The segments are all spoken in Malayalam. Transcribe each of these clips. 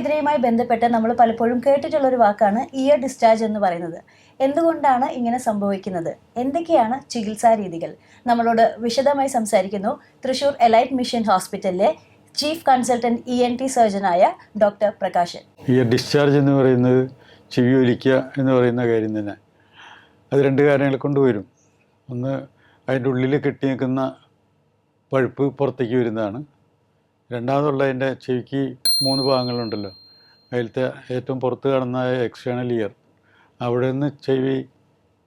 വേദനയുമായി ബന്ധപ്പെട്ട് നമ്മൾ പലപ്പോഴും കേട്ടിട്ടുള്ള ഒരു വാക്കാണ് ഇയർ ഡിസ്ചാർജ് എന്ന് പറയുന്നത്. എന്തുകൊണ്ടാണ് ഇങ്ങനെ സംഭവിക്കുന്നത്? എന്തൊക്കെയാണ് ചികിത്സാ രീതികൾ? നമ്മളോട് വിശദമായി സംസാരിക്കുന്നു തൃശൂർ എലൈറ്റ് മിഷൻ ഹോസ്പിറ്റലിലെ chief consultant E N T സർജനായ doctor Prakashan. Ear discharge എന്ന് പറയുന്നത് ചെവി ഒലിക്കുക എന്ന് പറയുന്ന കാര്യം തന്നെ. അത് രണ്ട് കാര്യങ്ങൾ കൊണ്ടുവരും ഒന്ന് അതിന്റെ ഉള്ളിൽ കെട്ടി നിൽക്കുന്ന പഴുപ്പ് പുറത്തേക്ക് വരുന്നതാണ്. രണ്ടാമതുള്ള അതിന്റെ ചെവിക്ക് മൂന്ന് ഭാഗങ്ങളുണ്ടല്ലോ. അതിലത്തെ ഏറ്റവും പുറത്ത് കാണുന്ന എക്സ്റ്റേണൽ ഇയർ. അവിടെ നിന്ന് ചെവി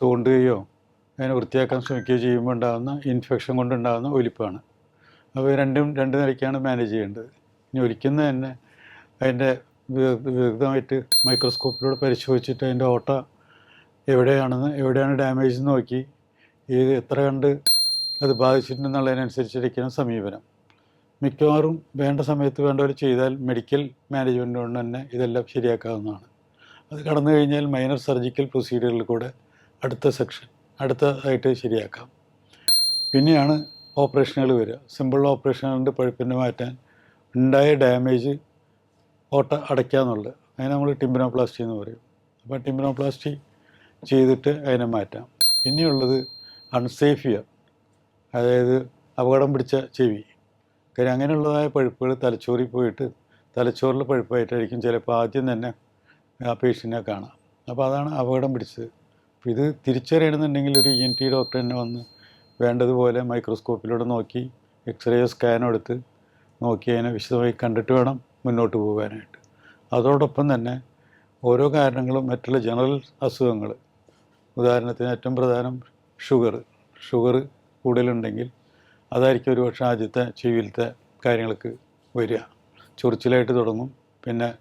തോണ്ടുകയോ അതിനെ വൃത്തിയാക്കാൻ ശ്രമിക്കുകയോ ചെയ്യുമ്പോൾ ഉണ്ടാകുന്ന ഇൻഫെക്ഷൻ കൊണ്ടുണ്ടാകുന്ന ഒലിപ്പാണ്. അപ്പോൾ രണ്ടും രണ്ട് നിലയ്ക്കാണ് മാനേജ് ചെയ്യേണ്ടത്. ഇനി ഒലിക്കുന്ന തന്നെ അതിന്റെ വിദഗ്ധമായിട്ട് മൈക്രോസ്കോപ്പിലൂടെ പരിശോധിച്ചിട്ട് അതിന്റെ ഓട്ട എവിടെയാണെന്ന് എവിടെയാണ് ഡാമേജ് നോക്കി ഏത് എത്ര കണ്ട് അത് ബാധിച്ചിട്ടുണ്ടെന്നുള്ളതിനനുസരിച്ചിരിക്കണം സമീപനം. മിക്കവാറും വേണ്ട സമയത്ത് വേണ്ടവർ ചെയ്താൽ മെഡിക്കൽ മാനേജ്മെന്റ് കൊണ്ട് തന്നെ ഇതെല്ലാം ശരിയാക്കാവുന്നതാണ്. അത് കടന്നു കഴിഞ്ഞാൽ മൈനർ സർജിക്കൽ പ്രൊസീഡിയറിൽ കൂടെ അടുത്ത സെക്ഷൻ അടുത്തതായിട്ട് ശരിയാക്കാം. പിന്നെയാണ് ഓപ്പറേഷനുകൾ വരിക. സിമ്പിൾ ഓപ്പറേഷനുകളുണ്ട് പഴുപ്പിന്റെ മാറ്റാൻ ഉണ്ടായ ഡാമേജ് ഓട്ട അടയ്ക്കുക എന്നുള്ളത്. അതിനെ നമ്മൾ ടിംബിനോപ്ലാസ്റ്റി എന്ന് പറയും. അപ്പോൾ ടിംബിനോപ്ലാസ്റ്റി ചെയ്തിട്ട് അതിനെ മാറ്റാം. പിന്നെയുള്ളത് അൺസേഫിയ അതായത് അപകടം പിടിച്ച ചെവി. കാര്യം അങ്ങനെയുള്ളതായ പഴുപ്പുകൾ തലച്ചോറിൽ പോയിട്ട് തലച്ചോറിൽ പഴുപ്പായിട്ടായിരിക്കും ചിലപ്പോൾ ആദ്യം തന്നെ ആ പേഷ്യന്റിനെ കാണാം. അപ്പോൾ അതാണ് അപകടം പിടിച്ചത്. അപ്പോൾ ഇത് തിരിച്ചറിയണമെന്നുണ്ടെങ്കിൽ ഒരു ഇ എൻ ടി ഡോക്ടർ തന്നെ വന്ന് വേണ്ടതുപോലെ മൈക്രോസ്കോപ്പിലൂടെ നോക്കി എക്സ്റേയോ സ്കാനോ എടുത്ത് നോക്കി അതിനെ വിശദമായി കണ്ടിട്ട് വേണം മുന്നോട്ട് പോകാനായിട്ട്. അതോടൊപ്പം തന്നെ ഓരോ കാരണങ്ങളും മറ്റുള്ള ജനറൽ അസുഖങ്ങൾ. ഉദാഹരണത്തിന് ഏറ്റവും പ്രധാനം ഷുഗർ. ഷുഗർ കൂടുതലുണ്ടെങ്കിൽ അതായിരിക്കും ഒരുപക്ഷെ ആദ്യത്തെ ചെവിയിലത്തെ കാര്യങ്ങൾക്ക് വരിക. ചൊറിച്ചിലായിട്ട് തുടങ്ങും. പിന്നെ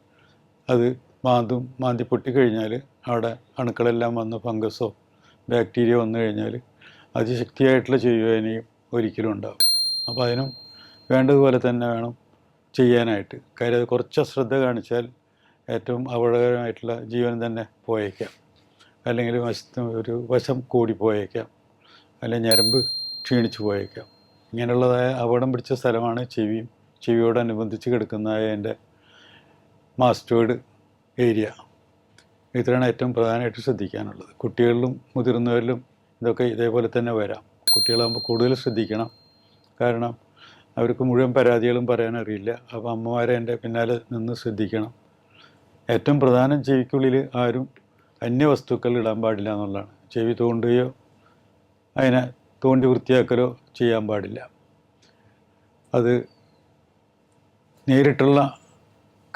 അത് മാന്തും മാന്തി പൊട്ടിക്കഴിഞ്ഞാൽ അവിടെ അണുക്കളെല്ലാം വന്ന് ഫംഗസോ ബാക്ടീരിയ വന്നു കഴിഞ്ഞാൽ അതിശക്തിയായിട്ടുള്ള ചെയ്യുവേനയും ഒരിക്കലും ഉണ്ടാകും അപ്പോൾ അതിനും വേണ്ടതുപോലെ തന്നെ വേണം ചെയ്യാനായിട്ട്. കാര്യം അത് കുറച്ച് അശ്രദ്ധ കാണിച്ചാൽ ഏറ്റവും അപകടകരമായിട്ടുള്ള ജീവൻ തന്നെ പോയേക്കാം. അല്ലെങ്കിൽ വശത്ത് ഒരു വശം കൂടി പോയേക്കാം. അല്ലെങ്കിൽ ഞരമ്പ് ക്ഷീണിച്ചു പോയേക്കാം. ഇങ്ങനെയുള്ളതായ അപകടം പിടിച്ച സ്ഥലമാണ് ചെവിയും ചെവിയോടനുബന്ധിച്ച് കിടക്കുന്നതായ എന്റെ മാസ്റ്റേഡ് ഏരിയ. ഇത്രയാണ് ഏറ്റവും പ്രധാനമായിട്ട് ശ്രദ്ധിക്കാനുള്ളത്. കുട്ടികളിലും മുതിർന്നവരിലും ഇതൊക്കെ ഇതേപോലെ തന്നെ വരാം. കുട്ടികളാകുമ്പോൾ കൂടുതൽ ശ്രദ്ധിക്കണം. കാരണം അവർക്ക് മുഴുവൻ പരാതികളും പറയാൻ അറിയില്ല. അപ്പോൾ അമ്മമാരെ എന്റെ പിന്നാലെ നിന്ന് ശ്രദ്ധിക്കണം. ഏറ്റവും പ്രധാനം ചെവിക്കുള്ളിൽ ആരും അന്യവസ്തുക്കൾ ഇടാൻ പാടില്ല എന്നുള്ളതാണ്. ചെവി തോണ്ടുകയോ അതിനെ തോണ്ടി വൃത്തിയാക്കലോ ചെയ്യാൻ പാടില്ല. അത് നേരിട്ടുള്ള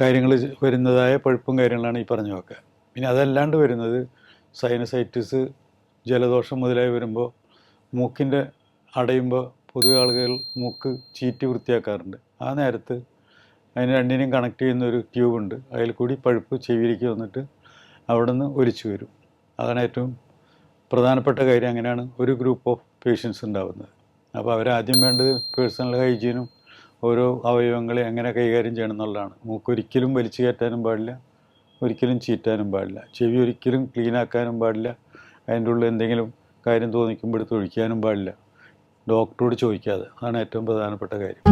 കാര്യങ്ങൾ വരുന്നതായ പഴുപ്പും കാര്യങ്ങളാണ് ഈ പറഞ്ഞതൊക്കെ പിന്നെ അതല്ലാണ്ട് വരുന്നത് സൈനസൈറ്റിസ് ജലദോഷം മുതലായി വരുമ്പോൾ മൂക്കിന്റെ അടയുമ്പോൾ പൊതുവെ ആളുകൾ മൂക്ക് ചീറ്റി വൃത്തിയാക്കാറുണ്ട്. ആ നേരത്ത് അതിന് രണ്ടിനെയും കണക്ട് ചെയ്യുന്ന ഒരു ട്യൂബുണ്ട് അതിൽ കൂടി പഴുപ്പ് ചെവിയിലേക്ക് വന്നിട്ട് അവിടെ നിന്ന് ഒലിച്ചു വരും. അതാണ് ഏറ്റവും പ്രധാനപ്പെട്ട കാര്യം അങ്ങനെയാണ്. ഒരു ഗ്രൂപ്പ് ഓഫ് പേഷ്യൻസ് ഉണ്ടാവുന്നത്. അപ്പോൾ അവരാദ്യം വേണ്ടത് പേഴ്സണൽ ഹൈജീനും ഓരോ അവയവങ്ങളെ എങ്ങനെ കൈകാര്യം ചെയ്യണം എന്നുള്ളതാണ്. മൂക്കൊരിക്കലും വലിച്ചു കയറ്റാനും പാടില്ല ഒരിക്കലും ചീറ്റാനും പാടില്ല. ചെവി ഒരിക്കലും ക്ലീൻ ആക്കാനും പാടില്ല അതിന്റെ ഉള്ളിൽ എന്തെങ്കിലും കാര്യം തോന്നിക്കുമ്പോൾ എടുത്ത് ഒഴിക്കാനും പാടില്ല. ഡോക്ടറോട് ചോദിക്കാതെ. അതാണ് ഏറ്റവും പ്രധാനപ്പെട്ട കാര്യം.